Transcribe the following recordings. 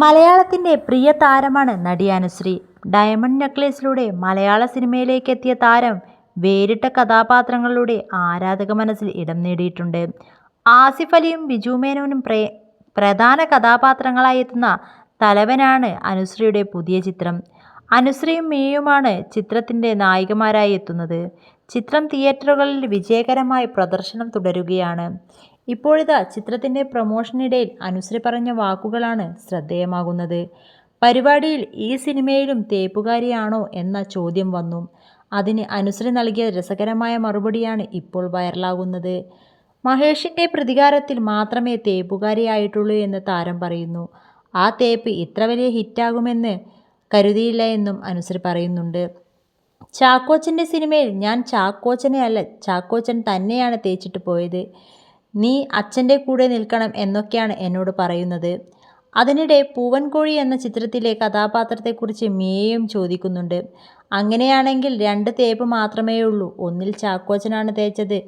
മലയാളത്തിന്റെ പ്രിയ താരമാണ് നടി അനുശ്രീ. ഡയമണ്ട് നെക്ലേസിലൂടെ മലയാള സിനിമയിലേക്ക് എത്തിയ താരം വേറിട്ട കഥാപാത്രങ്ങളിലൂടെ ആരാധക മനസ്സിൽ ഇടം നേടിയിട്ടുണ്ട്. ആസിഫ് അലിയും ബിജു മേനോനും പ്രേ പ്രധാന കഥാപാത്രങ്ങളായി എത്തുന്ന തലവനാണ് അനുശ്രീയുടെ പുതിയ ചിത്രം. അനുശ്രീയും മീയുമാണ് ചിത്രത്തിന്റെ നായികമാരായി എത്തുന്നത്. ചിത്രം തിയേറ്ററുകളിൽ വിജയകരമായി പ്രദർശനം തുടരുകയാണ്. ഇപ്പോഴിതാ ചിത്രത്തിന്റെ പ്രൊമോഷനിടയിൽ അനുശ്രീ പറഞ്ഞ വാക്കുകളാണ് ശ്രദ്ധേയമാകുന്നത്. പരിപാടിയിൽ ഈ സിനിമയിലും തേപ്പുകാരിയാണോ എന്ന ചോദ്യം വന്നു. അതിന് അനുശ്രീ നൽകിയ രസകരമായ മറുപടിയാണ് ഇപ്പോൾ വൈറലാകുന്നത്. മഹേഷിന്റെ പ്രതികാരത്തിൽ മാത്രമേ തേപ്പുകാരിയായിട്ടുള്ളൂ എന്ന് താരം പറയുന്നു. ആ തേപ്പ് ഇത്ര വലിയ ഹിറ്റാകുമെന്ന് കരുതിയില്ല എന്നും അനുശ്രീ പറയുന്നുണ്ട്. ചാക്കോച്ചന്റെ സിനിമയിൽ ഞാൻ ചാക്കോച്ചനെ അല്ല ചാക്കോച്ചൻ തന്നെയാണ് തേച്ചിട്ട് പോയത്. നീ അച്ഛന്റെ കൂടെ നിൽക്കണം എന്നൊക്കെയാണ് എന്നോട് പറയുന്നത്. അതിനിടെ പൂവൻകോഴി എന്ന ചിത്രത്തിലെ കഥാപാത്രത്തെക്കുറിച്ച് മിയയും ചോദിക്കുന്നുണ്ട്. അങ്ങനെയാണെങ്കിൽ രണ്ട് തേപ്പ് മാത്രമേ ഉള്ളൂ. ഒന്നിൽ ചാക്കോച്ചനാണ് തേച്ചത്.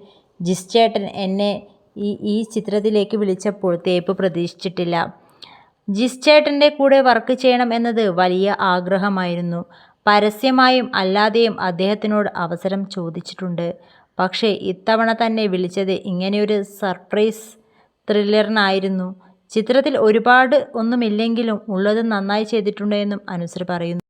ജിസ്റ്റേട്ടൻ എന്നെ ഈ ഈ ചിത്രത്തിലേക്ക് വിളിച്ചപ്പോൾ തേപ്പ് പ്രതീക്ഷിച്ചിട്ടില്ല. ജിസ്റ്റേട്ടന്റെ കൂടെ വർക്ക് ചെയ്യണം എന്നത് വലിയ ആഗ്രഹമായിരുന്നു. പരസ്യമായും അല്ലാതെയും അദ്ദേഹത്തിനോട് അവസരം ചോദിച്ചിട്ടുണ്ട്. പക്ഷേ ഇത്തവണ തന്നെ വിളിച്ചത് ഇങ്ങനെയൊരു സർപ്രൈസ് ത്രില്ലറിനായിരുന്നു. ചിത്രത്തിൽ ഒരുപാട് ഒന്നുമില്ലെങ്കിലും ഉള്ളത് നന്നായി ചെയ്തിട്ടുണ്ട് എന്നും പറയുന്നു.